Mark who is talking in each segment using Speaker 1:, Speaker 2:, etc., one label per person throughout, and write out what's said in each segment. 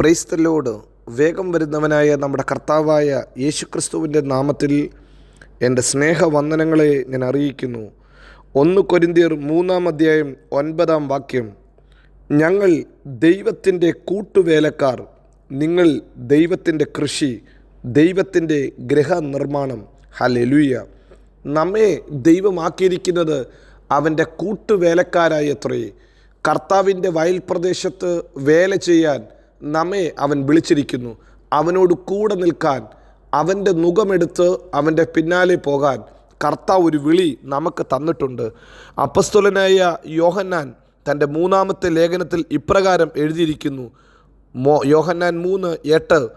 Speaker 1: Praise the Lord വേഗം വരുന്നവനായ നമ്മുടെ കർത്താവായ യേശുക്രിസ്തുവിന്റെ നാമത്തിൽ എന്റെ സ്നേഹവന്ദനങ്ങളെ ഞാൻ അറിയിക്കുന്നു. ഒന്ന് കൊരിന്തിയർ മൂന്നാം അധ്യായം ഒൻപതാം വാക്യം. ഞങ്ങൾ ദൈവത്തിന്റെ കൂട്ടുവേലക്കാർ നിങ്ങൾ ദൈവത്തിന്റെ കൃഷി ദൈവത്തിന്റെ ഗൃഹനിർമ്മാണം. ഹലലുയ നമ്മെ ദൈവമാക്കിയിരിക്കുന്നത് അവന്റെ കൂട്ടുവേലക്കാരായത്രേ. കർത്താവിന്റെ വയൽ പ്രദേശത്ത് വേല ചെയ്യാൻ നമ്മെ അവൻ വിളിച്ചിരിക്കുന്നു. അവനോട് കൂടെ നിൽക്കാൻ അവന്റെ മുഖമെടുത്ത് അവന്റെ പിന്നാലെ പോകാൻ കർത്താവ് ഒരു വിളി നമുക്ക് തന്നിട്ടുണ്ട്. അപ്പസ്തുലനായ യോഹന്നാൻ തന്റെ മൂന്നാമത്തെ ലേഖനത്തിൽ ഇപ്രകാരം എഴുതിയിരിക്കുന്നു. മോ യോഹന്നാൻ മൂന്ന് എട്ട്.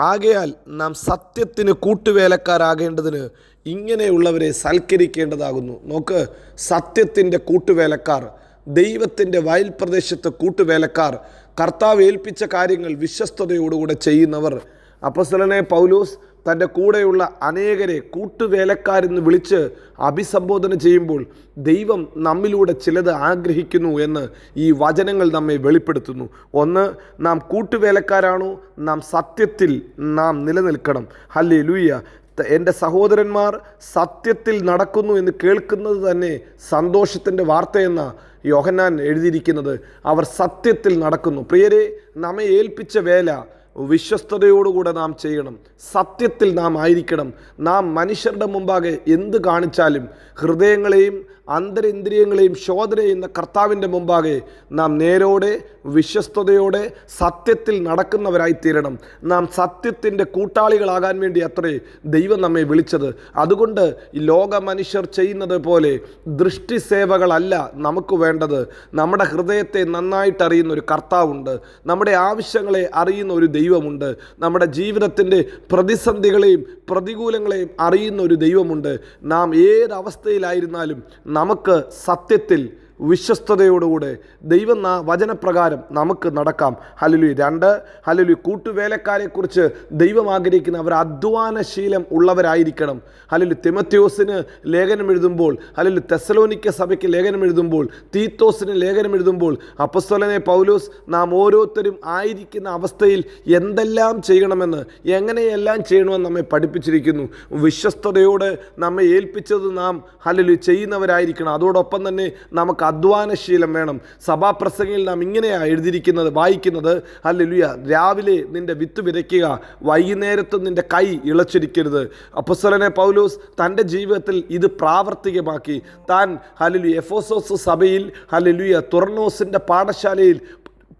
Speaker 1: ആകയാൽ നാം സത്യത്തിന് കൂട്ടുവേലക്കാരാകേണ്ടതിന് ഇങ്ങനെയുള്ളവരെ സൽക്കരിക്കേണ്ടതാകുന്നു. നോക്ക് സത്യത്തിന്റെ കൂട്ടുവേലക്കാർ ദൈവത്തിന്റെ വയൽ പ്രദേശത്ത് കൂട്ടുവേലക്കാർ കർത്താവ് ഏൽപ്പിച്ച കാര്യങ്ങൾ വിശ്വസ്തയോടുകൂടെ ചെയ്യുന്നവർ. അപ്പസ്വലനെ പൗലൂസ് തന്റെ കൂടെയുള്ള അനേകരെ കൂട്ടുവേലക്കാരെന്ന് വിളിച്ച് അഭിസംബോധന ചെയ്യുമ്പോൾ ദൈവം നമ്മിലൂടെ ചിലത് ആഗ്രഹിക്കുന്നു എന്ന് ഈ വചനങ്ങൾ നമ്മെ വെളിപ്പെടുത്തുന്നു. ഒന്ന് നാം കൂട്ടുവേലക്കാരാണോ? നാം സത്യത്തിൽ നാം നിലനിൽക്കണം. ഹല്ലേ ലൂയ്യ എന്റെ സഹോദരന്മാർ സത്യത്തിൽ നടക്കുന്നു എന്ന് കേൾക്കുന്നത് തന്നെ സന്തോഷത്തിന്റെ വാർത്തയെന്ന യോഹന്നാൻ എഴുതിയിരിക്കുന്നത്. അവർ സത്യത്തിൽ നടക്കുന്നു. പ്രിയരെ നമ്മെ ഏൽപ്പിച്ച വേല വിശ്വസ്തയോടുകൂടെ നാം ചെയ്യണം. സത്യത്തിൽ നാം ആയിരിക്കണം. നാം മനുഷ്യരുടെ മുമ്പാകെ എന്ത് കാണിച്ചാലും ഹൃദയങ്ങളെയും അന്തരേന്ദ്രിയങ്ങളെയും ശോധന ചെയ്യുന്ന കർത്താവിന്റെ മുമ്പാകെ നാം നേരോടെ വിശ്വസ്തയോടെ സത്യത്തിൽ നടക്കുന്നവരായിത്തീരണം. നാം സത്യത്തിന്റെ കൂട്ടാളികളാകാൻ വേണ്ടി അത്രേ ദൈവം നമ്മെ വിളിച്ചത്. അതുകൊണ്ട് ലോക മനുഷ്യർ ചെയ്യുന്നത് പോലെ ദൃഷ്ടി സേവകളല്ല നമുക്ക് വേണ്ടത്. നമ്മുടെ ഹൃദയത്തെ നന്നായിട്ട് അറിയുന്ന ഒരു കർത്താവുണ്ട്. നമ്മുടെ ആവശ്യങ്ങളെ അറിയുന്ന ഒരു ദൈവമുണ്ട്. നമ്മുടെ ജീവിതത്തിന്റെ പ്രതിസന്ധികളെയും പ്രതികൂലങ്ങളെയും അറിയുന്ന ഒരു ദൈവമുണ്ട്. നാം ഏതവസ്ഥയിലായിരുന്നാലും നമുക്ക് സത്യത്തിൽ വിശ്വസ്തയോടുകൂടെ ദൈവം വചനപ്രകാരം നമുക്ക് നടക്കാം. ഹലലു രണ്ട് ഹലലു കൂട്ടുവേലക്കാരെക്കുറിച്ച് ദൈവം ആഗ്രഹിക്കുന്ന അവർ അധ്വാനശീലം ഉള്ളവരായിരിക്കണം. ഹലലു തിമത്യോസിന് ലേഖനം എഴുതുമ്പോൾ ഹലലു തെസലോനിക്ക സഭയ്ക്ക് ലേഖനം എഴുതുമ്പോൾ തീത്തോസിന് ലേഖനം എഴുതുമ്പോൾ അപ്പസ്തോലനെ പൗലോസ് നാം ഓരോരുത്തരും ആയിരിക്കുന്ന അവസ്ഥയിൽ എന്തെല്ലാം ചെയ്യണമെന്ന് എങ്ങനെയെല്ലാം ചെയ്യണമെന്ന് നമ്മെ പഠിപ്പിച്ചിരിക്കുന്നു. വിശ്വസ്തയോട് നമ്മെ ഏൽപ്പിച്ചത് നാം ഹലലു ചെയ്യുന്നവരായിരിക്കണം. അതോടൊപ്പം തന്നെ നമുക്ക് അധ്വാനശീലം വേണം. സഭാപ്രസംഗയിൽ നാം ഇങ്ങനെയാണ് എഴുതിയിരിക്കുന്നത് വായിക്കുന്നത്. ഹല്ലേലൂയ. രാവിലെ നിന്റെ വിത്ത് വിതയ്ക്കുക വൈകുന്നേരത്തും നിന്റെ കൈ ഇളച്ചിരിക്കരുത്. അപ്പസ്വലനെ പൗലൂസ് തന്റെ ജീവിതത്തിൽ ഇത് പ്രാവർത്തികമാക്കി. താൻ ഹലലു എഫോസോസ് സഭയിൽ ഹലലുയ തുറന്നോസിന്റെ പാഠശാലയിൽ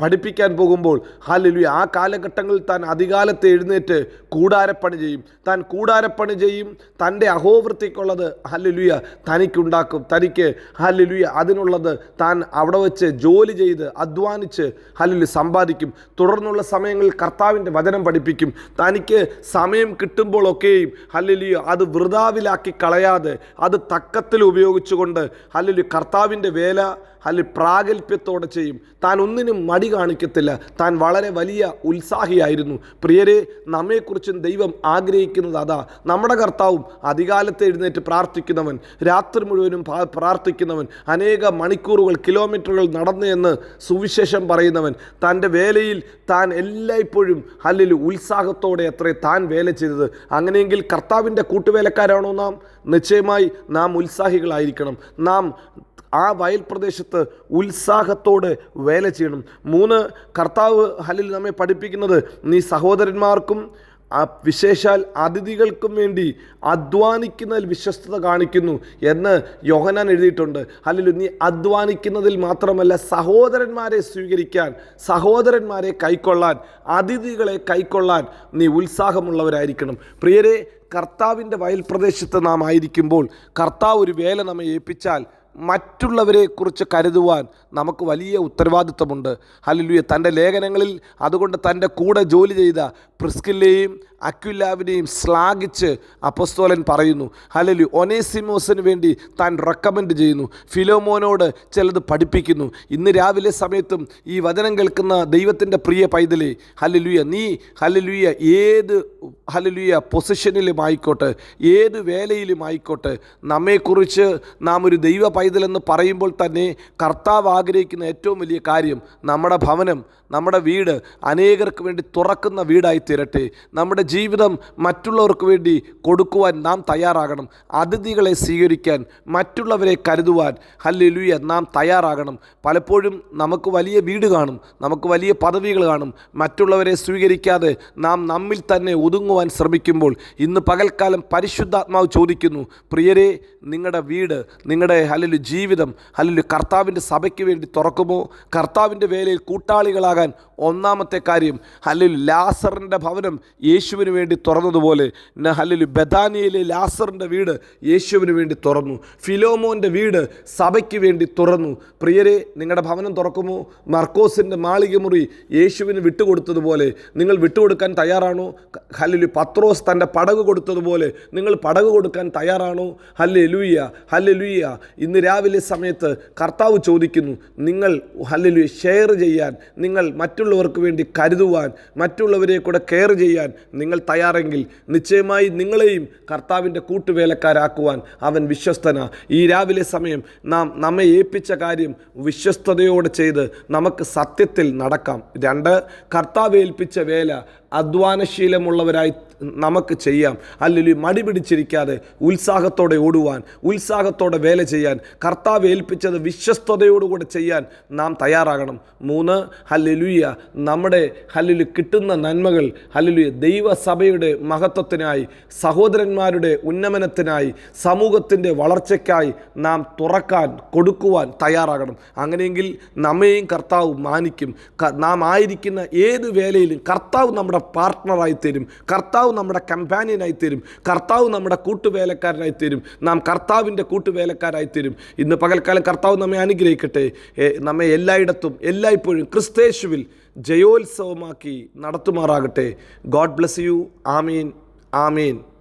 Speaker 1: പഠിപ്പിക്കാൻ പോകുമ്പോൾ ഹാലലു ആ കാലഘട്ടങ്ങളിൽ താൻ അധികാലത്ത് എഴുന്നേറ്റ് കൂടാരപ്പണി ചെയ്യും. താൻ കൂടാരപ്പണി ചെയ്യും തന്റെ അഹോവൃത്തിക്കുള്ളത് ഹല്ലലുയ തനിക്കുണ്ടാക്കും. തനിക്ക് ഹല്ലലുയ അതിനുള്ളത് താൻ അവിടെ വെച്ച് ജോലി ചെയ്ത് അധ്വാനിച്ച് ഹല്ലലു സമ്പാദിക്കും. തുടർന്നുള്ള സമയങ്ങളിൽ കർത്താവിന്റെ വചനം പഠിപ്പിക്കും. തനിക്ക് സമയം കിട്ടുമ്പോഴൊക്കെയും ഹല്ലലുയ അത് വൃതാവിലാക്കി കളയാതെ അത് തക്കത്തിൽ ഉപയോഗിച്ചുകൊണ്ട് ഹല്ലലു കർത്താവിന്റെ വേല അല്ലെങ്കിൽ പ്രാഗൽഭ്യത്തോടെ ചെയ്യും. താൻ ഒന്നിനും മടി കാണിക്കത്തില്ല. താൻ വളരെ വലിയ ഉത്സാഹിയായിരുന്നു. പ്രിയരെ നമ്മെക്കുറിച്ചും ദൈവം ആഗ്രഹിക്കുന്നത് അതാ. നമ്മുടെ കർത്താവും അധികാലത്ത് എഴുന്നേറ്റ് പ്രാർത്ഥിക്കുന്നവൻ രാത്രി മുഴുവനും പ്രാർത്ഥിക്കുന്നവൻ അനേക മണിക്കൂറുകൾ കിലോമീറ്ററുകൾ നടന്നു എന്ന് സുവിശേഷം പറയുന്നവൻ. തന്റെ വേലയിൽ താൻ എല്ലായ്പ്പോഴും അല്ലെങ്കിൽ ഉത്സാഹത്തോടെ അത്രേ താൻ വേല ചെയ്തത്. അങ്ങനെയെങ്കിൽ കർത്താവിന്റെ കൂട്ടുവേലക്കാരാണോ നാം? നിശ്ചയമായി നാം ഉത്സാഹികളായിരിക്കണം. നാം ആ വയൽ പ്രദേശത്ത് ഉത്സാഹത്തോടെ വേല ചെയ്യണം. മൂന്ന് കർത്താവ് ഹലിൽ നമ്മെ പഠിപ്പിക്കുന്നത് നീ സഹോദരന്മാർക്കും വിശേഷാൽ അതിഥികൾക്കും വേണ്ടി അധ്വാനിക്കുന്നതിൽ വിശ്വസ്തത കാണിക്കുന്നു എന്ന് യോഹനാൻ എഴുതിയിട്ടുണ്ട്. അല്ലെങ്കിൽ നീ അധ്വാനിക്കുന്നതിൽ മാത്രമല്ല സഹോദരന്മാരെ സ്വീകരിക്കാൻ സഹോദരന്മാരെ കൈക്കൊള്ളാൻ അതിഥികളെ കൈക്കൊള്ളാൻ നീ ഉത്സാഹമുള്ളവരായിരിക്കണം. പ്രിയരെ കർത്താവിന്റെ വയൽ പ്രദേശത്ത് നാം ആയിരിക്കുമ്പോൾ കർത്താവ് ഒരു വേല നമ്മെ ഏൽപ്പിച്ചാൽ മറ്റുള്ളവരെ കുറിച്ച് കരുതുവാൻ നമുക്ക് വലിയ ഉത്തരവാദിത്വമുണ്ട്. ഹലലുയ തന്റെ ലേഖനങ്ങളിൽ അതുകൊണ്ട് തന്റെ കൂടെ ജോലി ചെയ്ത പ്രിസ്കില്ലെയും അക്വിലാവിനെയും ശ്ലാഘിച്ച് അപ്പസ്തോലൻ പറയുന്നു ഹലലു ഒനേസിമോസിന് വേണ്ടി താൻ റെക്കമെൻഡ് ചെയ്യുന്നു. ഫിലോമോനോട് ചിലത് പഠിപ്പിക്കുന്നു. ഇന്ന് രാവിലെ സമയത്തും ഈ വചനം കേൾക്കുന്ന ദൈവത്തിന്റെ പ്രിയ പൈതലേ ഹലലുയ നീ ഹലലുയ ഏത് ഹലലുയ പൊസിഷനിലും ആയിക്കോട്ടെ ഏത് വേലയിലും ആയിക്കോട്ടെ നമ്മെക്കുറിച്ച് നാം ഒരു ദൈവ പൈതലെന്ന് പറയുമ്പോൾ തന്നെ കർത്താവ് ആഗ്രഹിക്കുന്ന ഏറ്റവും വലിയ കാര്യം നമ്മുടെ ഭവനം നമ്മുടെ വീട് അനേകർക്ക് വേണ്ടി തുറക്കുന്ന വീടായി തീരട്ടെ. നമ്മുടെ ജീവിതം മറ്റുള്ളവർക്ക് വേണ്ടി കൊടുക്കുവാൻ നാം തയ്യാറാകണം. അതിഥികളെ സ്വീകരിക്കാൻ മറ്റുള്ളവരെ കരുതുവാൻ. ഹല്ലേലൂയ നാം തയ്യാറാകണം. പലപ്പോഴും നമുക്ക് വലിയ വീട് കാണും. നമുക്ക് വലിയ പദവികൾ കാണും. മറ്റുള്ളവരെ സ്വീകരിക്കാതെ നാം നമ്മിൽ തന്നെ ഒതുങ്ങുവാൻ ശ്രമിക്കുമ്പോൾ ഇന്ന് പകൽക്കാലം പരിശുദ്ധാത്മാവ് ചോദിക്കുന്നു പ്രിയരെ നിങ്ങളുടെ വീട് നിങ്ങളുടെ ഹല്ലിലു ജീവിതം ഹല്ലിലു കർത്താവിന്റെ സഭയ്ക്ക് വേണ്ടി തുറക്കുമോ? കർത്താവിന്റെ വേലയിൽ കൂട്ടാളികളാകാൻ ഒന്നാമത്തെ കാര്യം ഹലലു ലാസറിന്റെ ഭവനം യേശുവിന് വേണ്ടി തുറന്നതുപോലെ നഹലിൽ ബദാനിയയിലെ ലാസറിന്റെ വീട് യേശുവിന് വേണ്ടി തുറന്നു. ഫിലോമോന്റെ വീട് സഭയ്ക്ക് വേണ്ടി തുറന്നു. പ്രിയരെ നിങ്ങളുടെ ഭവനം തുറക്കുമോ? മർക്കോസിന്റെ മാളിക മുറി യേശുവിന് വിട്ടുകൊടുത്തതുപോലെ നിങ്ങൾ വിട്ടുകൊടുക്കാൻ തയ്യാറാണോ? ഹലലു പത്രോസ് തന്റെ പടക് കൊടുത്തതുപോലെ നിങ്ങൾ പടക് കൊടുക്കാൻ തയ്യാറാണോ? ഹല്ലെ ലൂയ്യ ഹല്ലെ ലൂയ്യ ഇന്ന് രാവിലെ സമയത്ത് കർത്താവ് ചോദിക്കുന്നു നിങ്ങൾ ഹല്ലെ ഷെയർ ചെയ്യാൻ നിങ്ങൾ മറ്റുള്ളവർക്ക് വേണ്ടി കരുതുവാൻ മറ്റുള്ളവരെ കൂടെ കെയർ ചെയ്യാൻ നിങ്ങൾ തയ്യാറെങ്കിൽ നിശ്ചയമായി നിങ്ങളെയും കർത്താവിന്റെ കൂട്ടുവേലക്കാരാക്കുവാൻ അവൻ വിശ്വസ്തന. ഈ രാവിലെ സമയം നാം നമ്മെ ഏൽപ്പിച്ച കാര്യം വിശ്വസ്തയോടെ ചെയ്ത് നമുക്ക് സത്യത്തിൽ നടക്കാം. രണ്ട് കർത്താവ് ഏൽപ്പിച്ച വേല അധ്വാനശീലമുള്ളവരായി നമുക്ക് ചെയ്യാം. അല്ലെങ്കിൽ മടി പിടിച്ചിരിക്കാതെ ഉത്സാഹത്തോടെ ഓടുവാൻ ഉത്സാഹത്തോടെ വേല ചെയ്യാൻ കർത്താവ് ഏൽപ്പിച്ചത് വിശ്വസ്തയോടുകൂടെ ചെയ്യാൻ നാം തയ്യാറാകണം. മൂന്ന് ഹല്ലുയ നമ്മുടെ ഹല്ലുലു കിട്ടുന്ന നന്മകൾ ഹല്ലുലു ദൈവസഭയുടെ മഹത്വത്തിനായി സഹോദരന്മാരുടെ ഉന്നമനത്തിനായി സമൂഹത്തിന്റെ വളർച്ചയ്ക്കായി നാം തുറക്കാൻ കൊടുക്കുവാൻ തയ്യാറാകണം. അങ്ങനെയെങ്കിൽ നമ്മയും കർത്താവ് മാനിക്കും. നാം ആയിരിക്കുന്ന ഏത് വേലയിലും കർത്താവ് നമ്മുടെ പാർട്ട്ണറായി തരും. കർത്താവ് നമ്മുടെ കമ്പാനിയനായി തരും കർത്താവ് നമ്മുടെ കൂട്ടുവേലക്കാരനായി തരും നാം കർത്താവിന്റെ കൂട്ടുവേലക്കാരായി തരും ഇന്ന് പകൽക്കാലം കർത്താവ് നമ്മെ അനുഗ്രഹിക്കട്ടെ. നമ്മെ എല്ലായിടത്തും എല്ലായ്പ്പോഴും ക്രിസ്തേശുവിൽ ജയോത്സവമാക്കി നടത്തുമാറാകട്ടെ. God bless you. Amin. Amin.